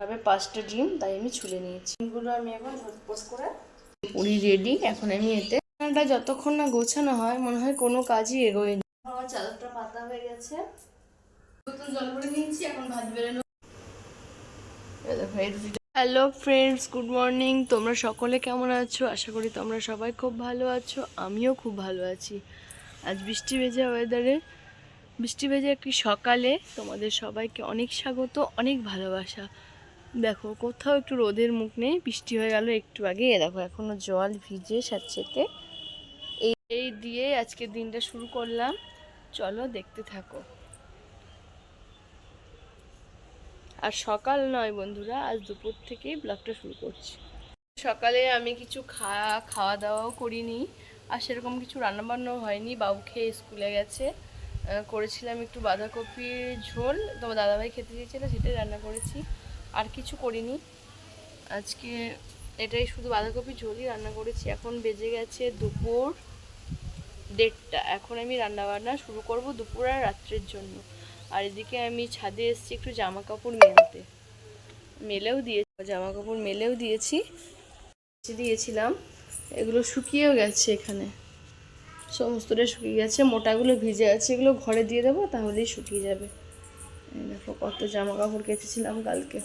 ভাবে পাঁচটা ডিম তাই আমি ছুলে নিয়েছি। ডিমগুলো আমি এখন পোস্ট করে পুরি রেডি এখন আমি এতে রান্নাটা যতক্ষণ না গোছানো হয় মনে হয় কোনো কাজই এগোয়নি আমার চাদরটা পাতা হয়ে গেছে। নতুন জল করে নিয়েছি এখন ভাত বেরোনো হ্যালো ফ্রেন্ডস গুড মর্নিং তোমরা সকলে কেমন আছো? আশা করি তোমরা সবাই খুব ভালো আছো আমিও খুব ভালো আছি। আজ বৃষ্টি ভেজা ওয়েদারে বৃষ্টি ভেজা একটি সকালে তোমাদের সবাইকে অনেক স্বাগত অনেক ভালোবাসা। দেখো, কোথাও একটু রোদের মুখ নেই, বৃষ্টি হয়ে গেল একটু আগে। দেখো, এখনও জল ভিজে এই এই দিয়ে আজকের দিনটা শুরু করলাম। চলো দেখতে থাকো। আর সকাল নয় বন্ধুরা, আজ দুপুর থেকেই ব্লগটা শুরু করছি। সকালে আমি কিছু খাওয়া খাওয়া দাওয়াও করিনি, আর সেরকম কিছু রান্নাবান্নাও হয়নি। বাবু খেয়ে স্কুলে গেছে। করেছিলাম একটু বাঁধাকপির ঝোল। তোমার দাদাভাই খেতে চেয়েছিল, সেটাই রান্না করেছি। আর কিছু করিনি। আজকে এটাই শুধু বাঁধাকপির ঝোলই রান্না করেছি। এখন বেজে গেছে দুপুর দেড়টা। এখন আমি রান্না বান্না শুরু করব দুপুর আর রাত্রের জন্য। আর এদিকে আমি ছাদে এসেছি একটু জামা কাপড় মেলতে। মেলেও দিয়ে জামা কাপড় মেলেও দিয়েছি। দিয়েছিলাম। এগুলো শুকিয়েও গেছে এখানে। সমস্তটা শুকিয়ে গেছে। মোটাগুলো ভিজে আছে। এগুলো ঘরে দিয়ে দেবো, তাহলেই শুকিয়ে যাবে। দেখো, কত জামা কাপড় কেচেছিলাম কালকে।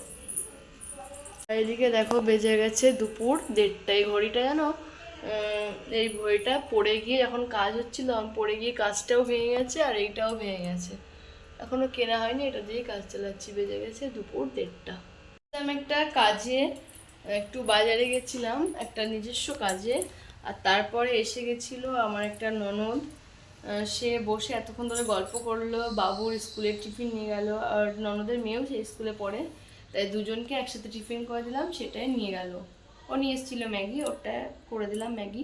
এদিকে দেখো বেজে গেছে দুপুর দেড়টা এই ঘড়িটা জানো? এই ঘড়িটা পড়ে গিয়ে যখন কাজ হচ্ছিল পড়ে গিয়ে কাজটাও ভেঙে গেছে আর এইটাও ভেঙে গেছে। এখনও কেনা হয়নি, এটা দিয়েই কাজ চালাচ্ছি, বেজে গেছে দুপুর দেড়টা। আমি একটা কাজে, একটু বাজারে গেছিলাম, একটা নিজস্ব কাজে, আর তারপরে এসে গেছিল আমার একটা ননদ। সে বসে এতক্ষণ ধরে গল্প করল, বাবুর স্কুলের টিফিন নিয়ে গেল, আর ননদের মেয়েও সেই স্কুলে পড়ে। তাই দুজনকে একসাথে টিফিন করে দিলাম, সেটাই নিয়ে গেল। ও নিয়ে এসেছিল ম্যাগি, ওটা করে দিলাম ম্যাগি।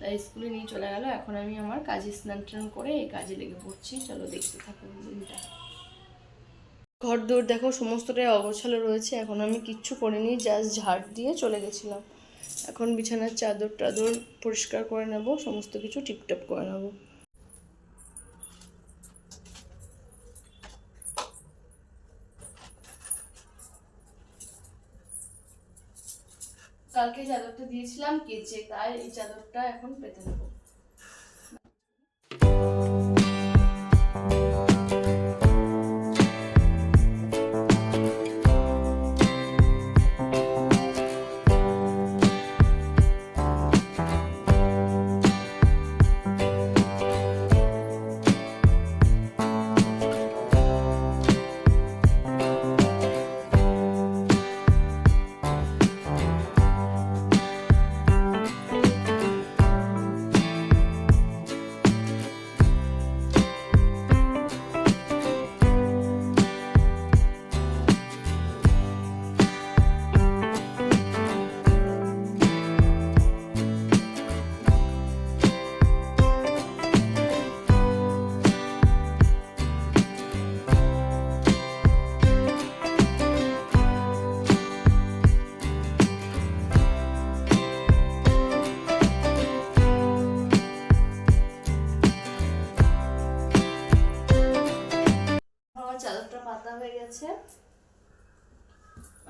তাই স্কুলে নিয়ে চলে গেল। এখন আমি আমার কাজে স্নান টান করে এই কাজে লেগে পড়ছি। চলো দেখতে থাকো দিনটা। ঘর দৌড় দেখো সমস্তটাই অগোছালো রয়েছে। এখন আমি কিচ্ছু করিনি, জাস্ট ঝাড় দিয়ে চলে গেছিলাম। এখন বিছানার চাদর টাদর পরিষ্কার করে নেব, সমস্ত কিছু টিপটপ করে নেব। কালকে চাদরটা দিয়েছিলাম কেচে তাই এই চাদরটা এখন পেতে নেব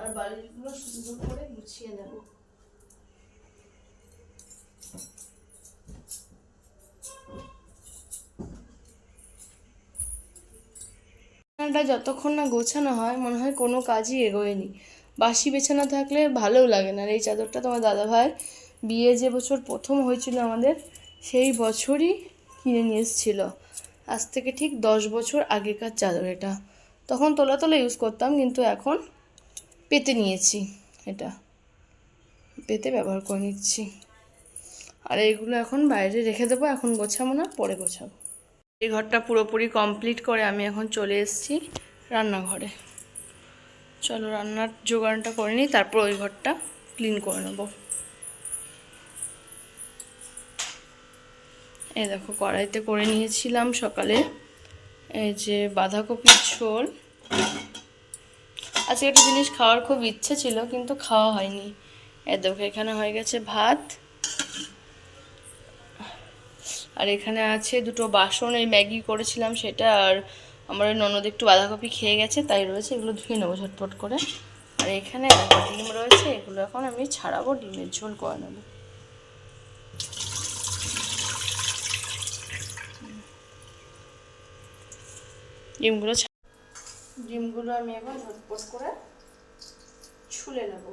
আর বালিশগুলো সুন্দর করে গুছিয়ে নেব। যতক্ষণ না গোছানো হয়, মনে হয় কোনো কাজই এগোয়নি। বাসি বিছানা থাকলে ভালোও লাগে না। আর এই চাদরটা তোমার দাদা ভাইয়ের বিয়ে যে বছর প্রথম হয়েছিল আমাদের, সেই বছরই কিনে নিয়ে এসেছিল। আজ থেকে ঠিক দশ বছর আগেকার চাদর এটা। তখন তোলা তোলা ইউজ করতাম, কিন্তু এখন পেতে নিয়েছি এটা। পেতে ব্যবহার করে নিচ্ছি। আর এইগুলো এখন বাইরে রেখে দেবো, এখন গোছাবো না, পরে গোছাবো। এই ঘরটা পুরোপুরি কমপ্লিট করে আমি এখন চলে এসেছি রান্নাঘরে। চলো রান্নার জোগানটা করে নিই, তারপর ওই ঘরটা ক্লিন করে নেব। এই দেখো, কড়াইতে করে নিয়েছিলাম সকালে এই যে বাঁধাকপির ঝোল। আজকে একটা জিনিস খাওয়ার খুব ইচ্ছে ছিল, কিন্তু খাওয়া হয়নি। দেখো, এখানে হয়ে গেছে ভাত। আর এখানে আছে দুটো বাসন, এই ম্যাগি করেছিলাম সেটা, আর আমার ননদ একটু বাঁধাকপি খেয়ে গেছে, তাই রয়েছে, এগুলো ধুয়ে নেব ঝটপট করে। আর এখানে ডিম রয়েছে, এগুলো এখন আমি ছাড়াবো, ডিমের ঝোল করে নেব। ডিমগুলো ডিমগুলো আমি এখন ঝটপট করে ছুলে নেব।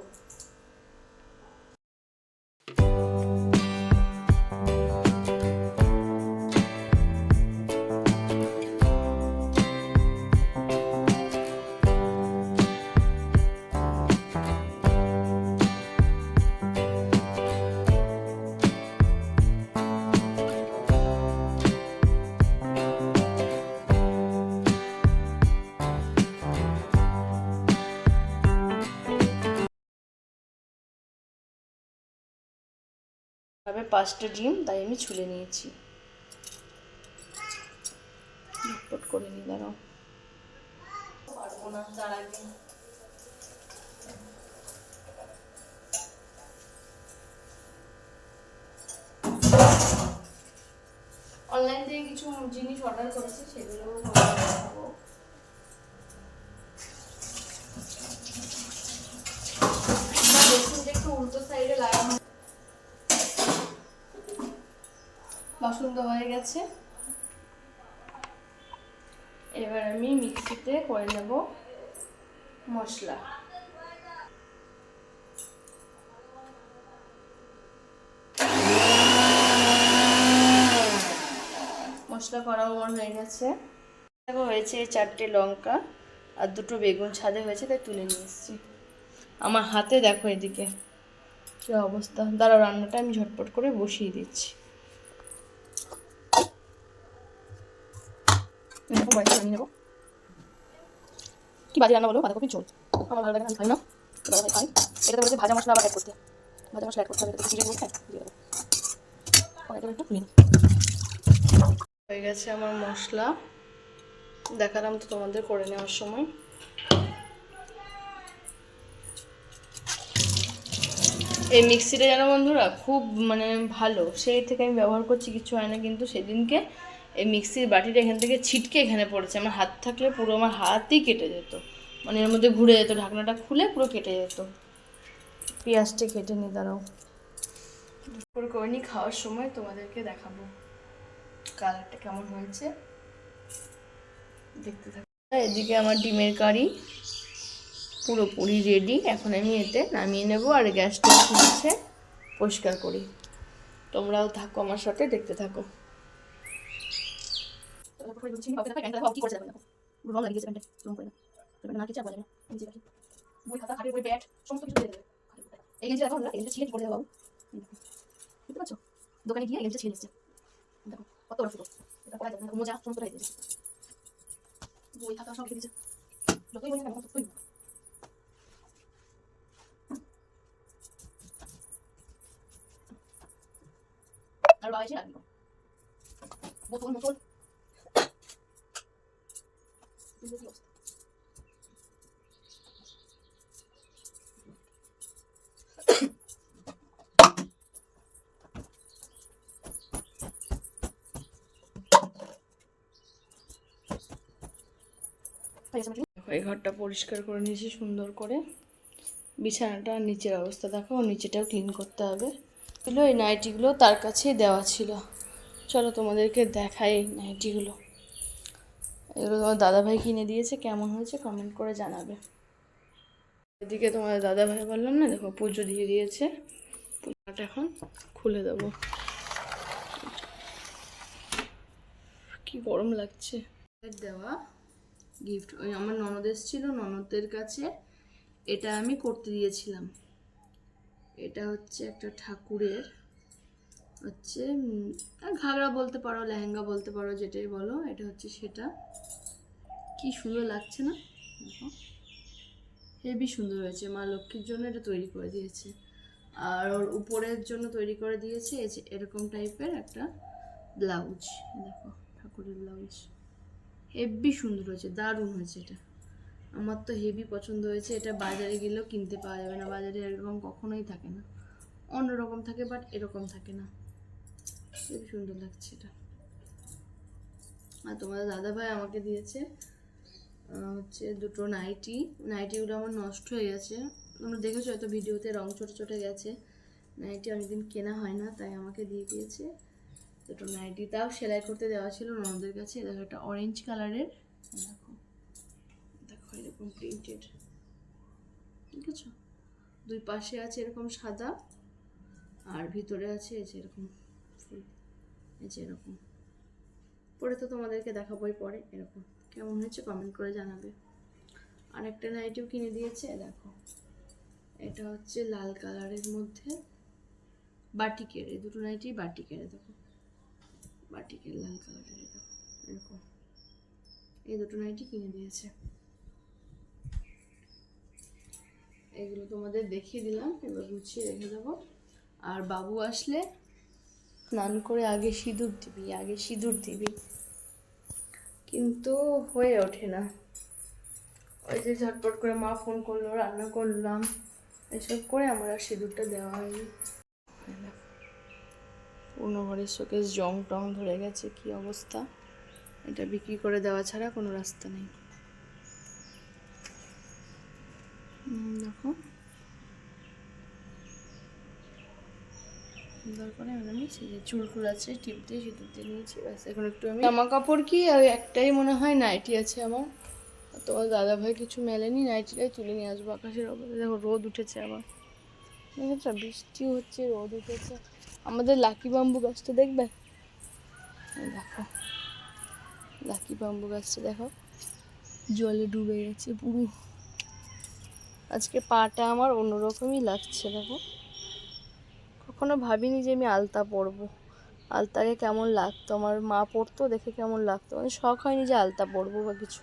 ভাবে পাঁচটা ডিম, তাই আমি ছুলে নিয়েছি। ঝটপট করে নিই দাঁড়াও পারব না তার আগে অনলাইন থেকে কিছু জিনিস অর্ডার করেছি, সেগুলো দেওয়া হয়ে গেছে। এবার আমি মিক্সিতে করে নেব মশলা। মশলা করা আমার হয়ে গেছে। দেখো, হয়েছে চারটে লঙ্কা আর দুটো বেগুন ছাদে হয়েছে, তাই তুলে নিয়ে এসেছি। আমার হাতে দেখো এদিকে কী অবস্থা। দাঁড়াও, রান্নাটা আমি ঝটপট করে বসিয়ে দিচ্ছি। কড়াইতে আমি নেব। কি বাজে রান্না বলো বাঁধাকপি ঝোল। আমার ভালো লাগে না খাই না। খাই ভাজা মশলা আবার অ্যাড করতে। ভাজা মশলা অ্যাড করতে হবে জিরে গুঁড়ো দিয়ে দেবো একটু ধুয়ে হয়ে গেছে আমার মশলা। দেখালাম তো তোমাদের করে নেওয়ার সময়। এই মিক্সিটা জানো বন্ধুরা, খুব মানে ভালো। সেই থেকে আমি ব্যবহার করছি কিছু হয় না, কিন্তু সেদিনকে এই মিক্সির বাটিটা এখান থেকে ছিটকে এখানে পড়েছে। আমার হাত থাকলে পুরো আমার হাতই কেটে যেত। মানে এর মধ্যে ঘুরে যেত ঢাকনাটা খুলে পুরো কেটে যেত। পেঁয়াজটা কেটে নি দাঁড়াও। করে করে নি খাওয়ার সময় তোমাদেরকে দেখাবো। কালারটা কেমন হয়েছে? দেখতে থাকো। এদিকে আমার ডিমের কারি পুরোপুরি রেডি এখন আমি এতে নামিয়ে নেব আর গ্যাসটা খুলছে। পরিষ্কার করি। তোমরাও থাকো আমার সাথে দেখতে থাকো। দোকানে গিয়ে এগেন্সটা ছিঁড়ে এসছে দেখো কত বড় ফুটো এটা পড়া যাবে মোজা সমস্ত হয়ে গেছে বই খাতা সব রেখে দিয়েছে যতই বই না ততই আর বাবা এসে রাখব বোতল, মোতল ঘরটা পরিষ্কার করে নিয়েছি, সুন্দর করে। বিছানাটা নিচের অবস্থা দেখো নিচেটাও ক্লিন করতে হবে। ছিল এই নাইটিগুলো তার কাছেই দেওয়া ছিল। চলো তোমাদেরকে দেখাই এই নাইটিগুলো। এগুলো তোমার দাদাভাই কিনে দিয়েছে, কেমন হয়েছে কমেন্ট করে জানাবে। এদিকে তোমার দাদাভাই বললাম না, দেখো পুজো দিয়ে দিয়েছে। পুজোটা এখন খুলে দেবো। কি গরম লাগছে। দেওয়া গিফট ওই আমার ননদ এসেছিল ননদের কাছে এটা আমি করতে দিয়েছিলাম। এটা হচ্ছে একটা ঠাকুরের, হচ্ছে ঘাগরা বলতে পারো, লেহেঙ্গা বলতে পারো, যেটাই বলো, এটা হচ্ছে সেটা। কি সুন্দর লাগছে না? দেখো। হেভি সুন্দর হয়েছে, মা লক্ষ্মীর জন্য এটা তৈরি করে দিয়েছে। আর ওর উপরের জন্য তৈরি করে দিয়েছে এরকম টাইপের একটা ব্লাউজ, দেখো, ঠাকুরের ব্লাউজ। হেভি সুন্দর হয়েছে, দারুণ হয়েছে এটা। আমার তো হেভি পছন্দ হয়েছে, এটা বাজারে গেলেও কিনতে পাওয়া যাবে না, বাজারে এরকম কখনোই থাকে না। অন্যরকম থাকে বাট এরকম থাকে না। খুবই সুন্দর লাগছে এটা। আর তোমাদের দাদাভাই আমাকে দিয়েছে হচ্ছে দুটো নাইটি। নাইটিগুলো আমার নষ্ট হয়ে গেছে। তোমরা দেখেছ হয়তো ভিডিওতে রং চটে চটে গেছে। নাইটি অনেকদিন কেনা হয় না, তাই আমাকে দিয়ে দিয়েছে। দুটো নাইটি তাও সেলাই করতে দেওয়া ছিল ননদের কাছে। দেখো একটা অরেঞ্জ কালারের দেখো। দেখো এরকম প্রিন্টেড ঠিক আছে দুই পাশে আছে এরকম সাদা, আর ভিতরে আছে এই যে এরকম ফুল, এই যে এরকম। পরে তো তোমাদেরকে দেখাবোই পরে এরকম। কেমন হয়েছে কমেন্ট করে জানাবে। আর একটা নাইটিও কিনে দিয়েছে দেখো। এটা হচ্ছে লাল কালারের মধ্যে বাটিকের, এই দুটো নাইটি বাটিকের দেখো। বাটিকের লাল কালারের এরকম। এই দুটো নাইটি কিনে দিয়েছে। এগুলো তোমাদের দেখিয়ে দিলাম, এবার গুছিয়ে রেখে দেবো। আর বাবু আসলে স্নান করে আগে সিঁদুর দিবি, আগে সিঁদুর দিবি। কিন্তু হয়ে ওঠে না। ওই যে ঝটপট করে মা ফোন করল, রান্না করলাম। এসব করে আমার আর সিঁদুরটা দেওয়া হয়নি। পুরনো ঘরের শোকেস জং টং ধরে গেছে, কি অবস্থা? এটা বিক্রি করে দেওয়া ছাড়া কোনো রাস্তা নেই। দেখো। করে আমি সেই যে চুল আছে টিপ দিয়ে সিঁদুর দিয়ে নিয়েছি, ব্যাস। এখন একটু আমি জামা কাপড় কি, আর একটাই মনে হয় নাইটি আছে আমার। তোমার দাদা ভাই কিছু মেলেনি নাইটিটাই তুলে নিয়ে আসব আকাশের ওপরে দেখো রোদ উঠেছে আবার। বৃষ্টি হচ্ছে, রোদ উঠেছে। আমাদের লাকি বাম্বু গাছটা দেখবে? দেখো। লাকি বাম্বু গাছটা দেখো। জলে ডুবে গেছে পুরো। আজকে পাটা আমার অন্যরকমই লাগছে, দেখো। কখনো ভাবিনি যে আমি আলতা পরবো। আলতাকে কেমন লাগতো? আমার মা পরতো, দেখে কেমন লাগতো? মানে শখ হয়নি যে আলতা পরবো বা কিছু।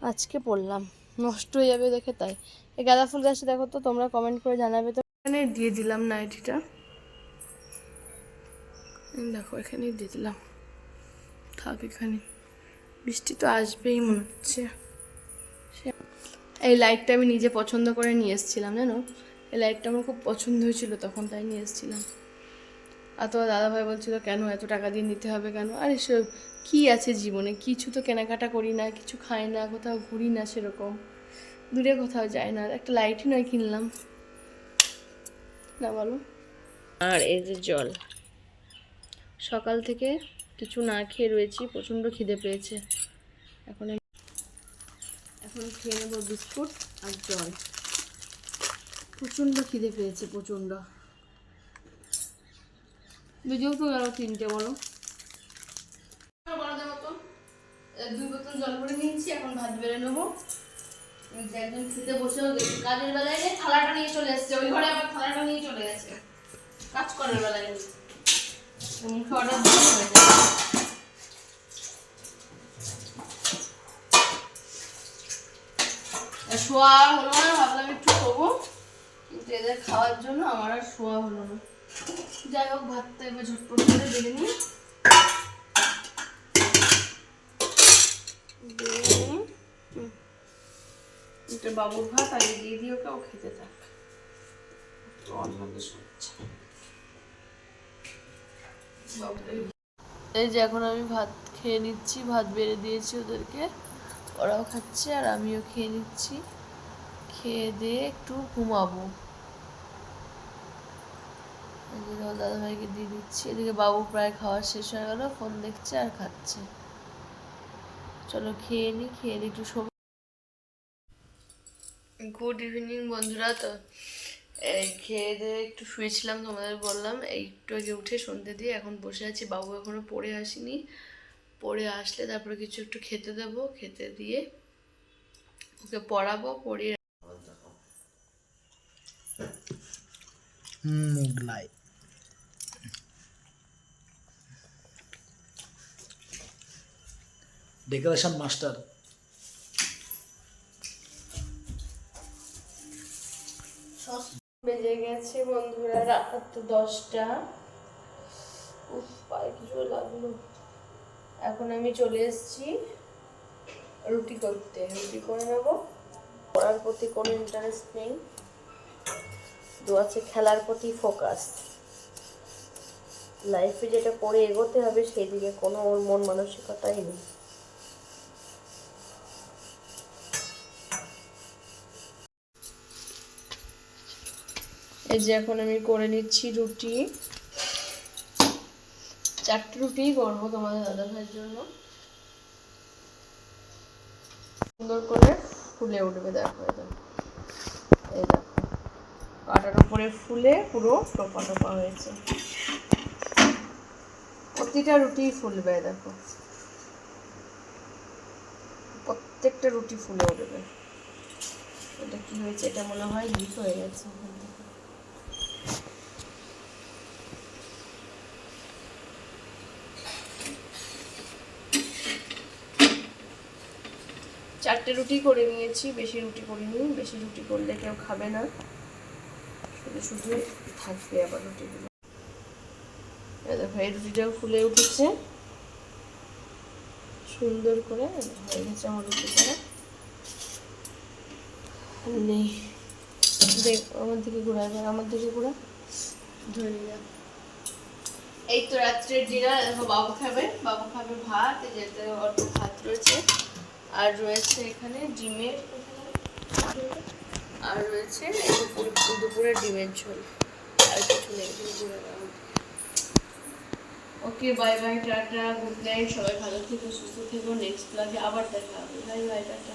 আজকে পরলাম। নষ্ট হয়ে যাবে দেখে তাই। এই গাঁদা ফুল গাছটা দেখো তো, তোমরা কমেন্ট করে জানাবে তো। এখানে দিয়ে দিলাম নাইটিটা। দেখো, এখানেই দিয়ে দিলাম। থাক, এখানে। বৃষ্টি তো আসবেই মনে হচ্ছে। এই লাইটটা আমি নিজে পছন্দ করে নিয়ে এসেছিলাম, জানো? এই লাইটটা আমার খুব পছন্দ হয়েছিল তখন, তাই নিয়ে এসেছিলাম। আর তোমার দাদাভাই বলছিল, কেন এত টাকা দিয়ে নিতে হবে কেন? আর এসব কী আছে জীবনে? কিছু তো কেনাকাটা করি না, কিছু খাই না, কোথাও ঘুরি না সেরকম। দূরে কোথাও যাই না একটা লাইটই নয় কিনলাম। না বলো? আর এই যে জল। সকাল থেকে কিছু না খেয়ে রয়েছি, প্রচণ্ড খিদে পেয়েছে। এখন এখন খেয়ে নেব বিস্কুট আর জল। প্রচণ্ড খিদে পেয়েছে, প্রচণ্ড। বুঝেও তো গেল তিনটে, বলো। দুই বোতল জল করে নিয়েছি, এখন ভাত বেড়ে নেব। একজন খেতে বসেও গেছি। কাজের বেলায় থালাটা নিয়ে চলে এসছে, ওই ঘরে আবার থালাটা নিয়ে চলে গেছে। কাজ করার বেলায়। দিয়ে শোয়া হলো না, ভাবলাম একটু শোবো কিন্তু এদের খাওয়ার জন্য আমার আর শোয়া হলো না। যাই হোক, ভাতটা এবার ঝটপট করে বেড়ে নিই। এটা বাবুর ভাত, আগে দিয়ে দিই ওকে, ও খেতে থাক। একটু অন্যদের শুনছে এই যে এখন আমি ভাত খেয়ে নিচ্ছি, ভাত বেড়ে দিয়েছি ওদেরকে। ওরাও খাচ্ছে আর আমিও খেয়ে নিচ্ছি। খেয়ে দিয়ে একটু ঘুমাবো। আমার দাদাভাইকে দিয়ে দিচ্ছি। এদিকে বাবু প্রায় খাওয়া শেষ হয়ে গেল, ফোন দেখছে আর খাচ্ছে। চলো খেয়ে নিই খেয়ে নিই একটু গুড ইভিনিং বন্ধুরা, তো এই খেয়ে দিয়ে একটু শুয়েছিলাম, তোমাদের বললাম। একটু আগে উঠে সন্ধে দিয়ে এখন বসে আছি। বাবু এখনও পড়ে আসেনি। পড়ে আসলে তারপরে কিছু একটু খেতে দেবো। খেতে দিয়ে ওকে পড়াবো, পড়িয়ে মোগলাই ডেকোরেশন মাস্টার বেজে গেছে, বন্ধুরা। রাত দশটা। পায়ে কিছু লাগল। এখন আমি চলে এসেছি রুটি করতে। রুটি করে নেব। পড়ার প্রতি কোনো ইন্টারেস্ট নেই। দু আছে খেলার প্রতি ফোকাস লাইফে যেটা করে এগোতে হবে সেই দিকে কোনো ওর মন মানসিকতাই নেই। এই যে এখন আমি করে নিচ্ছি রুটি। চারটে রুটি করব তোমাদের দাদা ভাইয়ের জন্য। সুন্দর করে ফুলে উঠবে, দেখো দেখো এই দেখো। কাটার উপরে ফুলে পুরো টোপা টোপা হয়েছে। প্রতিটা রুটি ফুলবে, দেখো। প্রত্যেকটা রুটি ফুলে উঠবে। এটা কি হয়েছে? এটা মনে হয় লিক হয়ে গেছে। চারটে রুটি করে নিয়েছি, বেশি রুটি করিনি, বেশি রুটি করলে কেউ খাবে না। শুধু শুধু থাকবে আবার রুটিগুলো। দেখো, এই রুটিটাও ফুলে উঠেছে। সুন্দর করে হয়ে গেছে আমার রুটি করা। নেই। দেখ, আমার দিকে ঘোরা এবার আমার দিকে ঘোরা ধরে নিলাম এই তো রাত্রের ডিনার দেখো বাবু খাবে বাবু খাবে ভাত যেতে অল্প ভাত রয়েছে। আর রয়েছে এখানে ডিমের, আর রয়েছে দুপুর দুপুরের ডিমের ঝোল। আর কিছু নেই okay bye bye tata good night সবাই ভালো থেকো, সুস্থ থেকো নেক্সট ব্লগে আবার দেখা হবে। Bye bye tata.